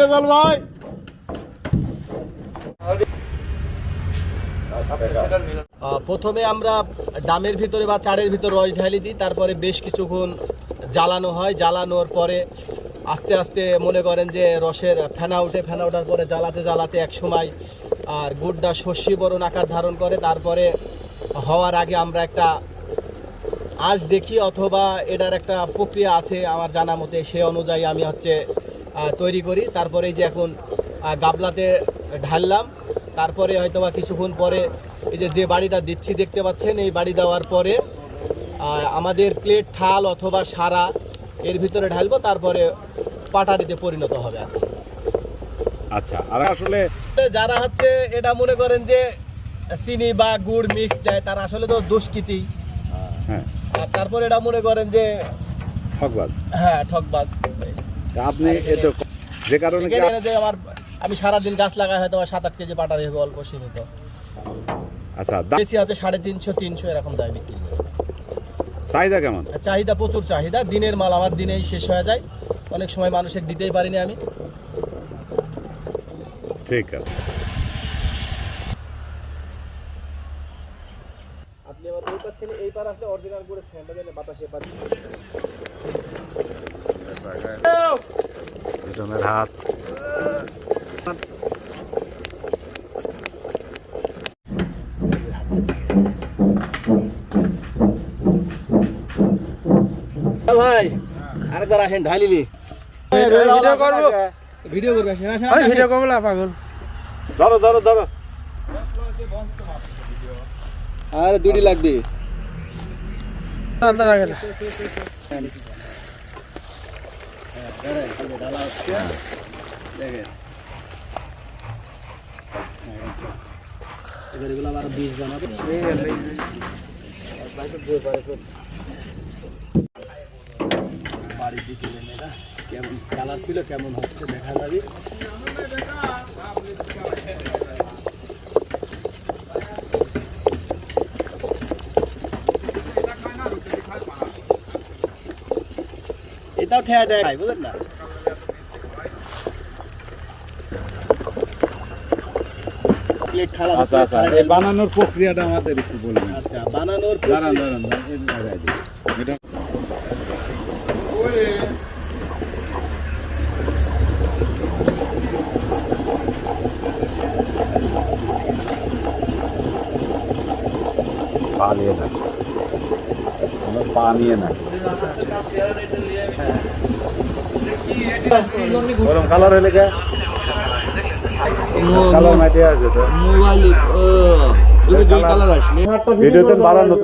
রেজাল ভাই। প্রথমে আমরা ডামের ভিতরে বা চারের ভিতর রস ঢালি দিই, তারপরে বেশ কিছুক্ষণ জ্বালানো হয়। জ্বালানোর পরে আস্তে আস্তে মনে করেন যে রসের ফেনা উঠে, ফেনা ওঠার পরে জ্বালাতে জ্বালাতে এক সময় আর গুড়টা শস্যি বরণ আকার ধারণ করে। তারপরে হওয়ার আগে আমরা একটা আজ দেখি অথবা এটার একটা প্রক্রিয়া আছে আমার জানা মতে সে অনুযায়ী আমি হচ্ছে তৈরি করি। তারপরে যে এখন গাবলাতে ঢাললাম। তারপরে হয়তো বা কিছুক্ষণ পরে এই যে যে বাড়িটা দিচ্ছি দেখতে পাচ্ছেন এই বাড়ি দেওয়ার পরে আমাদের প্লেট থাল অথবা সারা এর ভিতরে ঢালবো তারপরে পাটারিতে পরিণত হবে আচ্ছা আর আসলে যারা হচ্ছে এটা মনে করেন যে চিনি বা গুড় মিক্স দেয় তারা আসলে তো দুষ্কৃতি। হ্যাঁ। তারপরে এটা মনে করেন যে ঠকবাজ। হ্যাঁ ঠকবাজ। আপনি এ যে কারণে যে আমার আমি সারাদিন গাছ লাগাই হয়তো সাত আট কেজি পাটারি হবে অল্প সীমিত। আচ্ছা দাম বেশি আছে সাড়ে তিনশো তিনশো এরকম দায় বিক্রি চাহিদা কেমন? চাহিদা প্রচুর চাহিদা। দিনের মাল আমার দিনেই শেষ হয়ে যায়। অনেক সময় মানুষের দিতেই পারিনি আমি। ঠিক আছে। আপনি আবার ওই পার থেকে এই পার আসলে অরিজিনাল করে স্যান্ডেল বাতাসে পারি পিছনের হাত। ভাই আরেকবার আসেন ঢালিলি ভিডিও করব। ভিডিও করবে আসেন আসেন ভিডিও করব পাগল। ধরো ধরো ধরো। আর দুটি লাগবে। বাড়ির দিকে কেমন কালার ছিল কেমন হচ্ছে দেখা যাবে। এটাও ঠেয়া ঠেয়া খাই বুঝলেন না বানানোর প্রক্রিয়াটা আমাদের একটু বলবেন আচ্ছা বানানোর দাঁড়ান দাঁড়ান দাঁড়ান, লাগাই দিই। এটা পা না। আমরা পা না। গরম কালার হলে কালার মাটি আছে তো। মোবাইল ভিডিওতে বাড়ানো